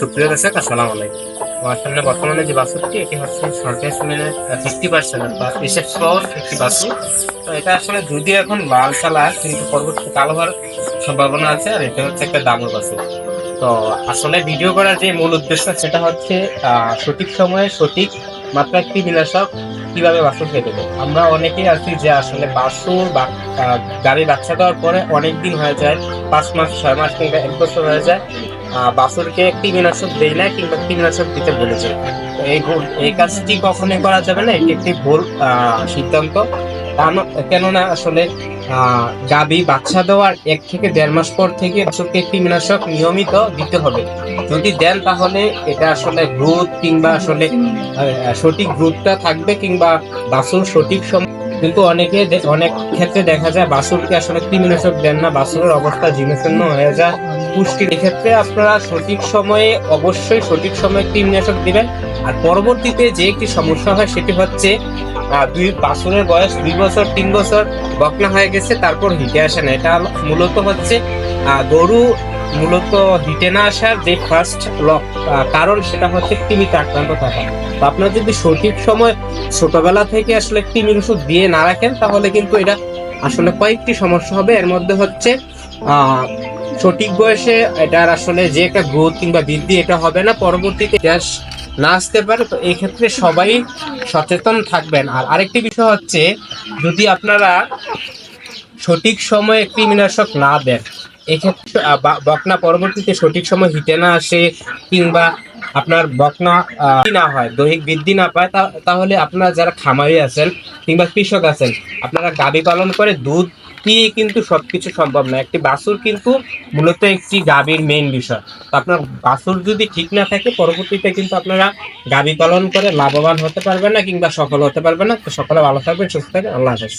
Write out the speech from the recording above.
সুপ্রিয় দর্শক, আসসালামু আলাইকুম। আমার সামনে বর্তমানে যে বাসুরটি এটি হচ্ছে সরকারি সিমেন্টের ফিফটি পার্সেন্ট বা বিশেষ পাওয়ার বাসু। তো এটা আসলে যদি এখন লাল কালার কিন্তু পরবর্তী কালো হওয়ার সম্ভাবনা আছে, আর এটা হচ্ছে একটা দামুর বাসুর তো আসলে ভিডিও করার যে মূল উদ্দেশ্য, সেটা হচ্ছে সঠিক সময়ে সঠিক মাত্রা বিনাশক কীভাবে বাসন খেতে দেবে? আমরা অনেকেই আছি যে আসলে বাসন বা গাড়ি বাচ্চা দেওয়ার পরে অনেক দিন হয়ে যায়, পাঁচ মাস, ছয় মাস কিংবা এক বছর হয়ে যায় একটি কৃমিনাশক দেয় না কিংবা কৃমিনাশক দিতে বলেছে এই ভুল, এই কাজটি কখনোই করা যাবে না, এটি একটি ভুল সিদ্ধান্ত। কেননা আসলে গাভী বাচ্চা দেওয়ার এক থেকে দেড় মাস পর থেকে বাছুরকে কৃমিনাশক নিয়মিত দিতে হবে। যদি দেন তাহলে এটা আসলে গ্রোথ কিংবা আসলে সঠিক গ্রোথটা থাকবে কিংবা বাছুর সঠিক সময় কিন্তু অনেকে অনেক ক্ষেত্রে দেখা যায় বাছুরকে আসলে কৃমিনাশক দেন না, বাছুরের অবস্থা জীর্ণশীর্ণ হয়ে যায়। পুষ্টির এক্ষেত্রে আপনারা সঠিক সময়ে, অবশ্যই সঠিক সময়ে কৃমিনাশক দিবেন। আর পরবর্তীতে যে একটি সমস্যা হয় সেটি হচ্ছে দুই বাছুরের বয়স দুই বছর, তিন বছর, বকনা হয়ে গেছে, তারপর হিটে আসে না। এটা মূলত হচ্ছে গরু মূলত হিটে না আসার যে ফার্স্ট লক কারণ সেটা হচ্ছে কৃমিতে আক্রান্ত থাকা। তো আপনারা যদি সঠিক সময় ছোটবেলা থেকে আসলে কৃমির ওষুধ দিয়ে না রাখেন, তাহলে কিন্তু এটা আসলে কয়েকটি সমস্যা হবে। এর মধ্যে হচ্ছে সঠিক বয়সে এটার আসলে যে একটা গ্রোথ কিংবা বৃদ্ধি এটা হবে না। পরবর্তীতে গ্যাস না আসতে পারে, তো এই ক্ষেত্রে সবাই সচেতন থাকবেন। আর আরেকটি বিষয় হচ্ছে, যদি আপনারা সঠিক সময়ে কৃমিনাশক না দেন, এক্ষেত্রে বকনা পরবর্তীতে সঠিক সময় হিটে না আসে, কিংবা আপনার বকনা না হয়, দৈহিক বৃদ্ধি না পায় তাহলে আপনারা যারা খামারি আছেন কিংবা কৃষক আছেন, আপনারা গাভী পালন করে দুধ দিয়ে কিন্তু সবকিছু সম্ভব না। একটি বাসুর কিন্তু মূলত একটি গাভীর মেইন বিষয়। তো আপনার বাসুর যদি ঠিক না থাকে, পরবর্তীতে কিন্তু আপনারা গাভী পালন করে লাভবান হতে পারবেন না কিংবা সফল হতে পারবেন না। তো সকলে ভালো থাকবেন, সুস্থ থাকবেন। আল্লাহ হাফেজ।